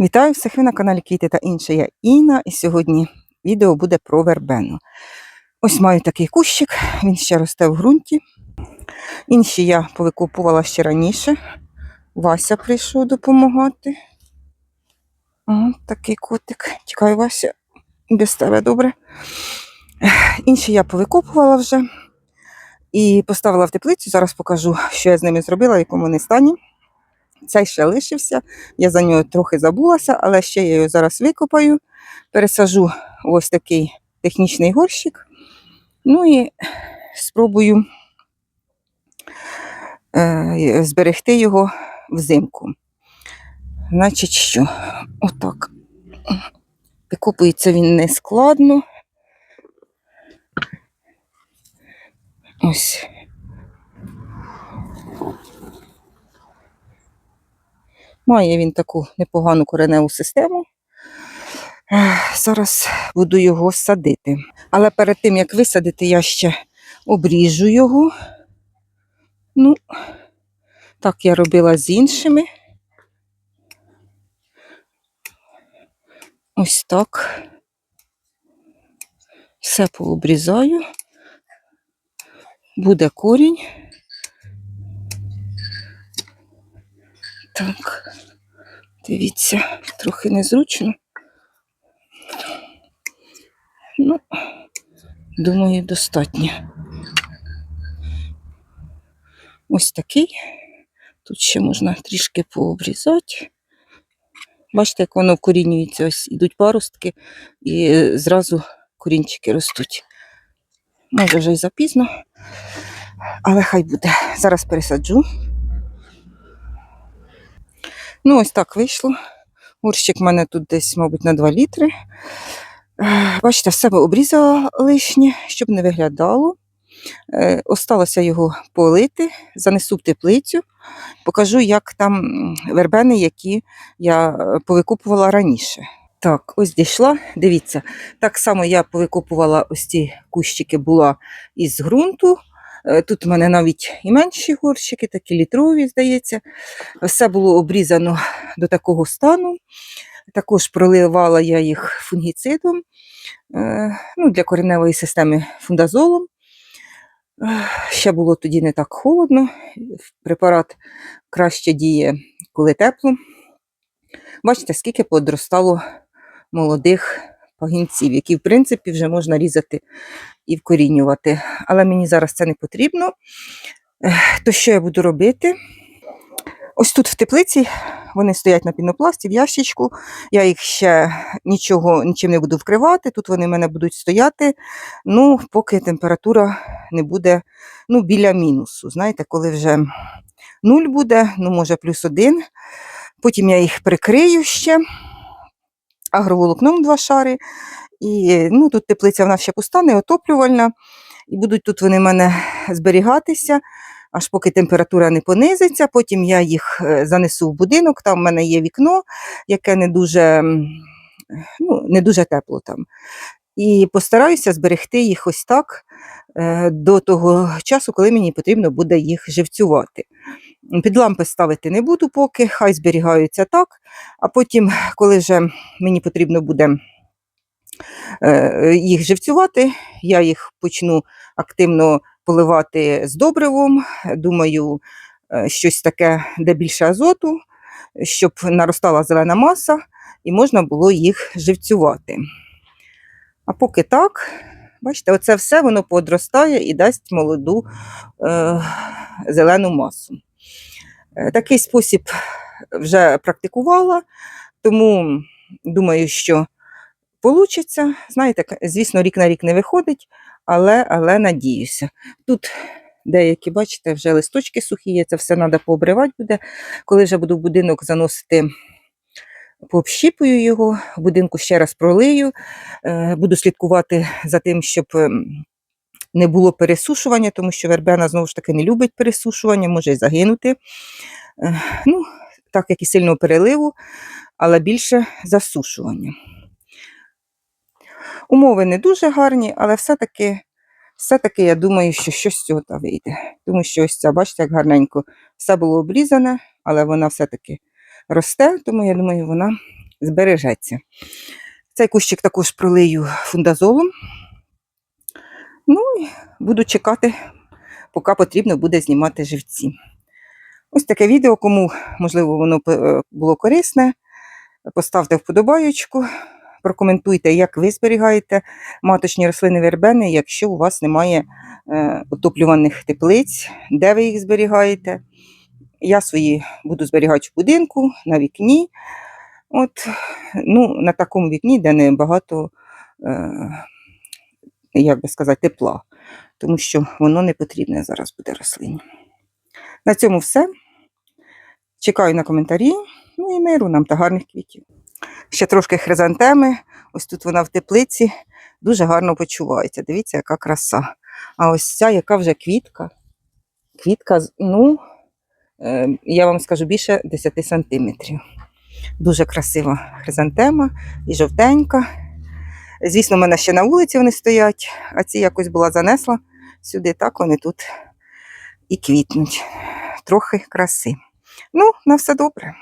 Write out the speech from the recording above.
Вітаю всіх ви на каналі Квіти та інше. Я Інна, і сьогодні відео буде про вербену. Ось маю такий кущик, він ще росте в ґрунті. Інші я повикупувала ще раніше. Вася прийшов допомагати. О, такий котик. Чекаю, Вася, без тебе добре. Інші я повикупувала вже і поставила в теплицю. Зараз покажу, що я з ними зробила, в якому вони стані. Цей ще лишився. Я за нього трохи забулася, але ще я його зараз викопаю, пересажу в ось такий технічний горщик. Ну і спробую е, зберегти його взимку. Значить, що? Отак. Викопується він не складно. Ось. Має він таку непогану кореневу систему. Зараз буду його садити. Але перед тим, як висадити, я ще обріжу його. Ну, так я робила з іншими. Ось так. Все пообрізаю. Буде корінь. Так, дивіться, трохи незручно. Ну, думаю, достатньо. Ось такий. Тут ще можна трішки пообрізати. Бачите, як воно вкорінюється, ось ідуть паростки і е, зразу корінчики ростуть. Може вже й запізно, але хай буде. Зараз пересаджу. Ну, ось так вийшло. Горщик в мене тут десь, мабуть, на 2 літри. Е, Бачите, в себе обрізала лишнє, щоб не виглядало. Е, Осталося його полити, занесу в теплицю, покажу, як там вербени, які я е, повикупувала раніше. Так, ось дійшла. Дивіться, так само я повикопувала ось ці кущики була із ґрунту. Е, Тут в мене навіть і менші горщики, такі літрові, здається. Все було обрізано до такого стану. Також проливала я їх фунгіцидом е, ну, для кореневої системи фундазолом. Е, Ще було тоді не так холодно. Препарат краще діє, коли тепло. Бачите, скільки подростало молодих пагінців, які, в принципі, вже можна різати і вкорінювати. Але мені зараз це не потрібно. То що я буду робити? Ось тут в теплиці вони стоять на пінопласті в ящичку. Я їх ще нічого, нічим не буду вкривати. Тут вони в мене будуть стояти, ну, поки температура не буде ну, біля мінусу. Знаєте, коли вже нуль буде, ну, може, плюс один. Потім я їх прикрию ще агроволокном два шари. І ну, тут теплиця вона ще пуста, не отоплювальна. І будуть тут вони в мене зберігатися, аж поки температура не понизиться. Потім я їх е, занесу в будинок. Там в мене є вікно, яке не дуже, ну, не дуже тепло там. І постараюся зберегти їх ось так е, до того часу, коли мені потрібно буде їх живцювати. Під лампи ставити не буду поки, хай зберігаються так, а потім, коли вже мені потрібно буде е, їх живцювати, я їх почну активно поливати з добривом. Думаю, е, щось таке, де більше азоту, щоб наростала зелена маса і можна було їх живцювати. А поки так, бачите, оце все воно подростає і дасть молоду е, зелену масу. Е, Такий спосіб вже практикувала, тому думаю, що вийде. Знаєте, звісно, рік на рік не виходить, але, але надіюся. Тут деякі, бачите, вже листочки сухі є, це все треба пообривати буде. Коли вже буду в будинок заносити, пообщіпую його, будинку ще раз пролию, е, буду слідкувати за тим, щоб не було пересушування, тому що вербена знову ж таки не любить пересушування, може і загинути. Ну, так як і сильного переливу, але більше засушування. Умови не дуже гарні, але все-таки, все-таки я думаю, що щось з цього та вийде. Тому що ось ця, бачите, як гарненько все було обрізане, але вона все-таки росте, тому я думаю, вона збережеться. Цей кущик також пролию фундазолом. Ну і буду чекати, поки потрібно буде знімати живці. Ось таке відео, кому, можливо, воно е, було корисне. Поставте вподобаючку, прокоментуйте, як ви зберігаєте маточні рослини вербени, якщо у вас немає е, отоплюваних теплиць, де ви їх зберігаєте. Я свої буду зберігати в будинку, на вікні. От, ну, на такому вікні, де не багато, е, як би сказати, тепла, тому що воно не потрібне зараз буде рослині. На цьому все. Чекаю на коментарі. Ну і миру нам та гарних квітів. Ще трошки хризантеми. Ось тут вона в теплиці. Дуже гарно почувається. Дивіться, яка краса. А ось ця, яка вже квітка. Квітка, ну, е, я вам скажу більше 10 сантиметрів. Дуже красива хризантема і жовтенька. Звісно, в мене ще на вулиці вони стоять, а ці якось була занесла сюди, так вони тут і квітнуть. Трохи краси. Ну, на все добре.